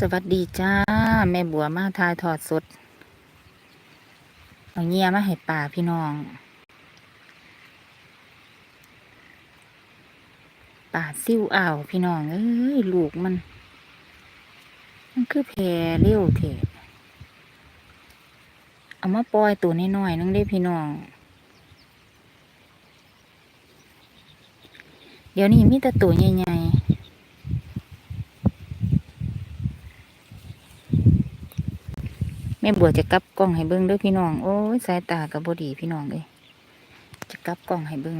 สวัสดีจ้า แม่บัวมาทายทอดสดเอาเงียมาให้ป่าพี่น้อง ป่าซิ่วอ่าวพี่น้อง เอ้ย ลูกมัน มันคือแพรเร็วเถอะเอามาปล่อยตัวน้อยๆนึงได้พี่น้อง เดี๋ยวนี้มีแต่ตัวใหญ่ๆ แม่บัวจะกลับกล้องให้เบิ้งด้วยพี่น้อง โอ้ยสายตากับบดีพี่น้องเลยจะกลับกล้องให้เบิ้ง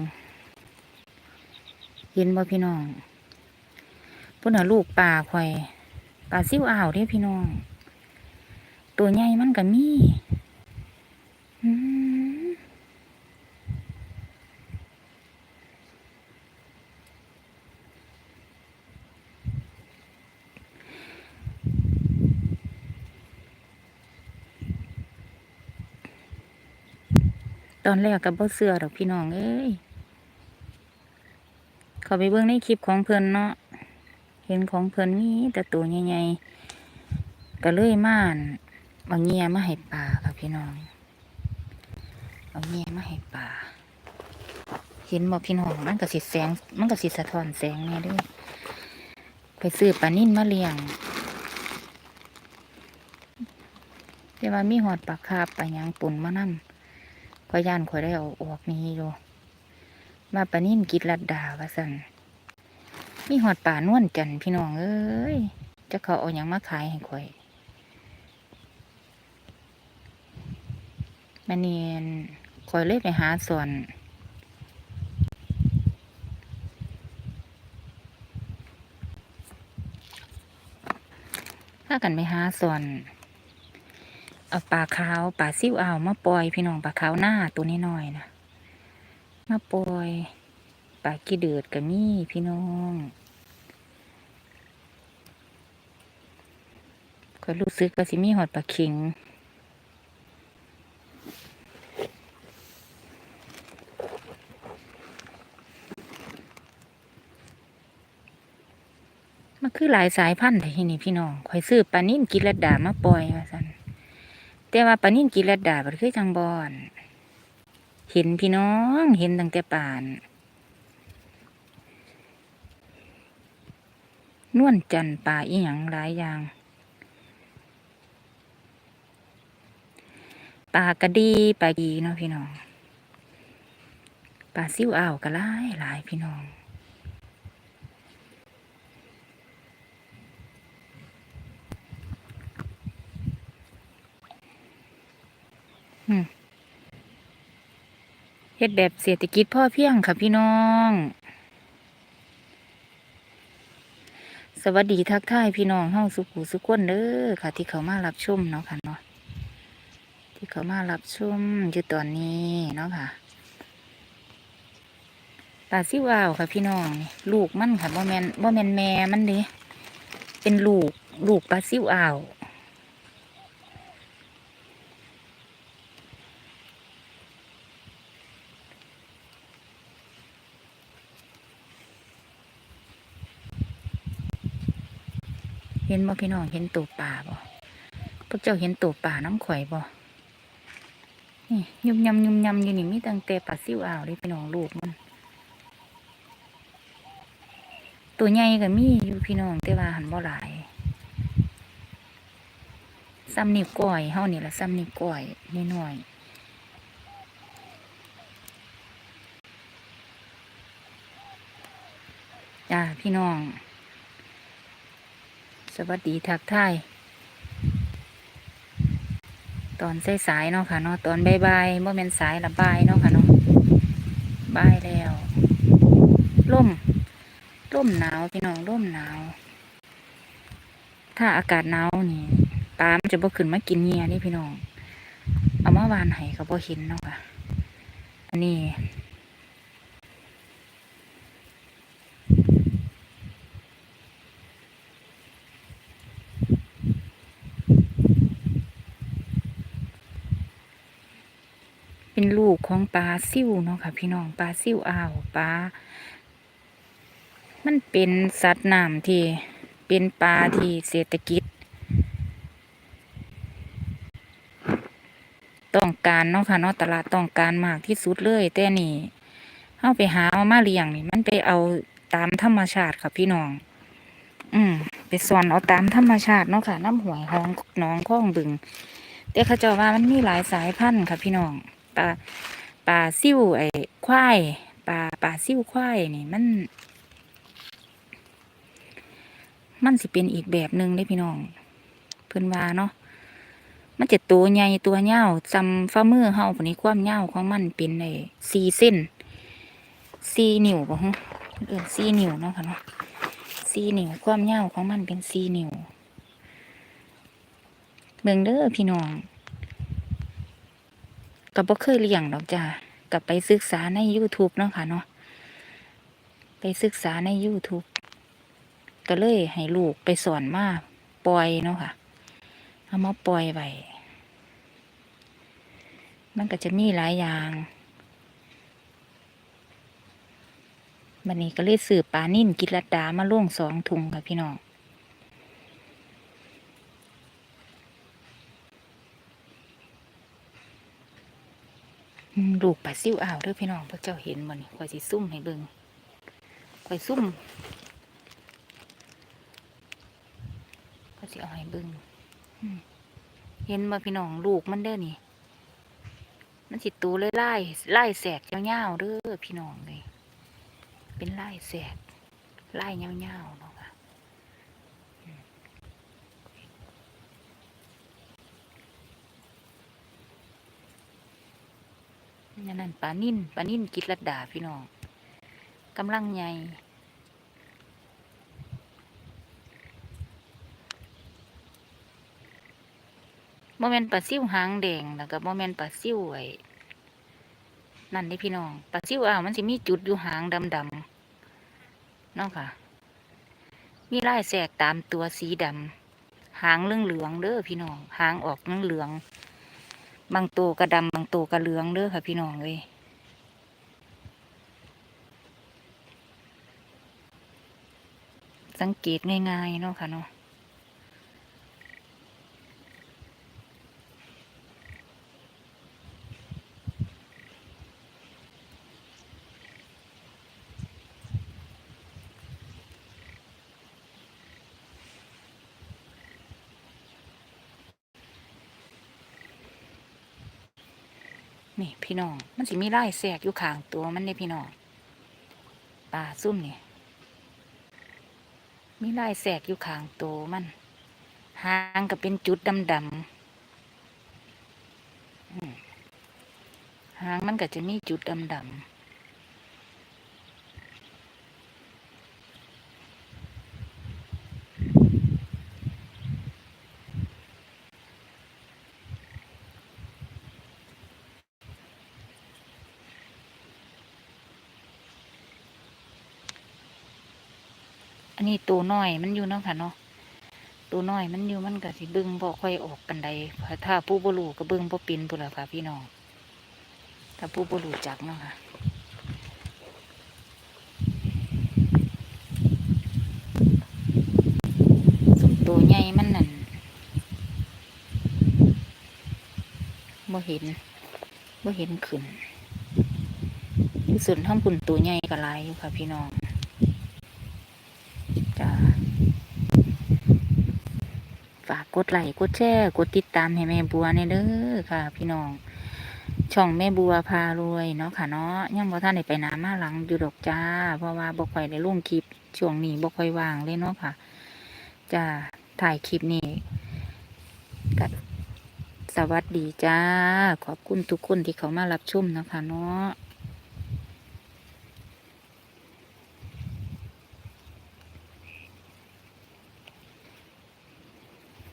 เห็นบ่พี่น้องพุ่นน่ะลูกปลาควายปลาซิวอ่าวเด้พี่น้อง ตัวใหญ่มันก็มีอืม ตอนแรกกับบ่เสือดอกพี่น้องเอ้ยเขาไปเบิ่งในคลิปของเพิ่นเนาะเห็นของเพิ่นมีแต่ตัวใหญ่ๆก็เลยม่านเอาเงียมาให้ปลาค่ะพี่น้องเอาเงียมาให้ปลาเห็นบ่พี่น้องมันก็สิแสง มันก็สิสะท้อนแสงแน่เด้วยไปซื้อปลานิ่นมาเลี้ยงแต่ว่ามีหอดปลาคาบปลาหยังปุ่นมานำ ขอยย่านขอยได้เอาออกนี้อยู่ มาปลานิ่นกิดลัดดาว่าสันมีหอดป่านวลจันทร์พี่น้องเอ้ยจะเขาเอาอย่างมาขายให้ข่อยมาเนียนข่อยเลยไปหาส่วนถ้ากันไปหาส่วน เอาปลาขาวปลาซิ่วอ่าวมาปล่อยพี่น้องปลาขาวหน้าตัวนี้หน่อยๆนะมาปล่อยปลากีเดือดกับมี่พี่น้องก็รู้สึกว่าสิมีหอดปลาเข็งมันคือหลายสายพันธุ์แต่ที่นี่พี่น้องคอยซื้อปลานิ่มกิระดามาปล่อยว่าสัน แต่ว่าปลานิ่มกินระดามันคือจังบอน เห็นพี่น้องเห็นตั้งแต่ป่าน นวลจันป่าอีหยังหลายอย่างป่ากระดีปลาดีเนาะพี่น้องป่าซิ่วอ่าวก็หลายหลายพี่น้อง เฮ็ดแบบเศรษฐกิจพ่อเพียงค่ะพี่น้อง สวัสดีทักทายพี่น้องเฮาสุขุสุขคนเด้อค่ะ ที่เขามารับชมเนาะค่ะเนาะที่เขามารับชมอยู่ตอนนี้เนาะค่ะปลาซิวาวค่ะพี่น้อง ลูกมันค่ะบ่แมนบ่แมนแม่มันเดิเป็นลูกลูกปลาซิวอ่าว เห็นบ่พี่น้องเห็นตัวป่าบ่พวกเจ้าเห็นตัวป่าน้ำข่อยบ่นี่ยุ่มยำยุ่มยำอยู่นี่มีตั้งแต่ปลาซิวอ่าวเลยพี่น้องลูกมัน ตัวใหญ่ก็มีอยู่พี่น้องแต่ว่าหันบ่หลายซ้ำนิ้วก้อยเฮานี่ละซ้ำนิ้วก้อยนิดหน่อยจ้าพี่น้อง สวัสดีทักทายตอนสายๆเนาะค่ะเนาะตอนบ่ายๆบ่แม่นสายละบ่ายเนาะค่ะเนาะบ่ายแล้วล่มล่มหนาวพี่น้องล่มหนาว ถ้าอากาศหนาวนี่ปลามันจะบ่ขึ้นมากินเงียนี่พี่น้องเอามาวานให้ก็บ่เห็นเนาะค่ะอันนี้ เป็นลูกของปลาซิ่วเนาะค่ะ พี่น้องปลาซิ่วอ้าวปลา มันเป็นสัตว์น้ำที่เป็นปลาที่เศรษฐกิจ ต้องการเนาะค่ะเนาะตลาดต้องการมากที่สุดเลยแต่นี่เข้าไปหามาเลี้ยงนี่มันไปเอาตามธรรมชาติค่ะพี่น้อง อืมไปสอนเอาตามธรรมชาติเนาะค่ะน้ำหวยห้องน้องข้องบึง แต่เขาจะว่ามันมีหลายสายพันธุ์ค่ะพี่น้อง ปลาปลาซิ่วไอ้ควายปลาปลาซิ่วควายนี่มัน มันสิเป็นอีกแบบหนึ่งเลยพี่น้อง เพิ่นว่าเนาะมันจะตัวใหญ่ตัวเหี่ยวจำฝ่ามือเฮาปานนี้ความยาของมันเป็นไอ้สี่เส้นสี่นิ้วบ่ฮะเอิ้นสี่นิ้วเนาะค่ะเนาะสี่นิ้วความยาของมันเป็นสี่นิ้วเบิ่งเด้อพี่น้อง ก็บ่เคยเลี้ยงดอกจ้าก็ไปศึกษาใน YouTube เนาะค่ะเนาะไปศึกษาใน YouTube ก็เลยให้ลูกไปสอนมาปล่อยเนาะค่ะ เอามาปล่อยไว้มันก็จะมีหลายอย่างบันนี้ก็เลยสืบปลานิ่นกิรดามาล่วงสองถุงค่ะพี่น้อง ลูกปลาซิ่วอ่าวเด้อพี่น้องพวกเจ้าเห็นมันนี่คอยสิซุ่มให้เบิ่งคอยซุ่มก็สิเอาให้เบิ่งเห็นบ่พี่น้องลูกมันเด้อนี่ มันสิตูเลยไล่ไล่แสกยาวๆเด้อพี่น้องเลยเป็นไล่แสกไล่ยาวๆเนาะค่ะอืม นั่นนั่นปลานิ่นปลานิ่นกิดลัดดาพี่น้องกำลังใหญ่โมเมนต์ปลาซิ่วหางแดงแล้วก็โมเมนต์ปลาซิ่วไอ้นั่นนี่พี่น้องปลาซิ่วอ่าวมันสิมีจุดอยู่หางดำๆเนาะค่ะ มีลายแสกตามตัวสีดำหางเหลืองเหลืองๆเด้อพี่น้องหางออกเหลืองเหลืองๆ บางตัวกระดำบางตัวกระเหลืองเด้อค่ะพี่น้องเลยสังเกตง่ายๆเนาะค่ะเนาะ นี่พี่น้อง มันสิมีไร่แสกอยู่ข้างตัวมันเนี่ยพี่น้องปลาซุ่มนี่มีไร่แสกอยู่ข้างตัวมันหางก็เป็นจุดดำดำหางมันก็จะมีจุดดำด นนี้ตัวน้อยมันอยู่เนาะค่ะเนาะตัวน้อยมันอยู่มันก็สิเบิ่งบ่ค่อยออกปันใดถ้าผู้บ่รู้ก็เบิ่งบ่ป็นพุ่นล่ะค่ะ พี่น้องถ้าผู้บ่รู้จักเนาะค่ะสุดตัวใหญ่มันนั่นบ่เห็นบ่เห็นขึ้นที่ส่วนท่อมคุณตัวใหญ่ก็หลายอยู่ค่ะ พี่น้อง จ้าฝากกดไลค์กดแชร์กดติดตามให้แม่บัวเนี่ยเด้อค่ะ พี่น้อง ช่องแม่บัวพารวยเนาะค่ะเนาะยังบ่ท่านได้ไปหนามาหลังอยู่ดอกจ้า เพราะว่าบ่ค่อยได้ลงคลิปช่วงนี้บ่ค่อยว่างเลยเนาะค่ะจ้าถ่ายคลิปนี้กับสวัสดีจ้า ขอบคุณทุกคนที่เขามารับชมนะคะเนาะ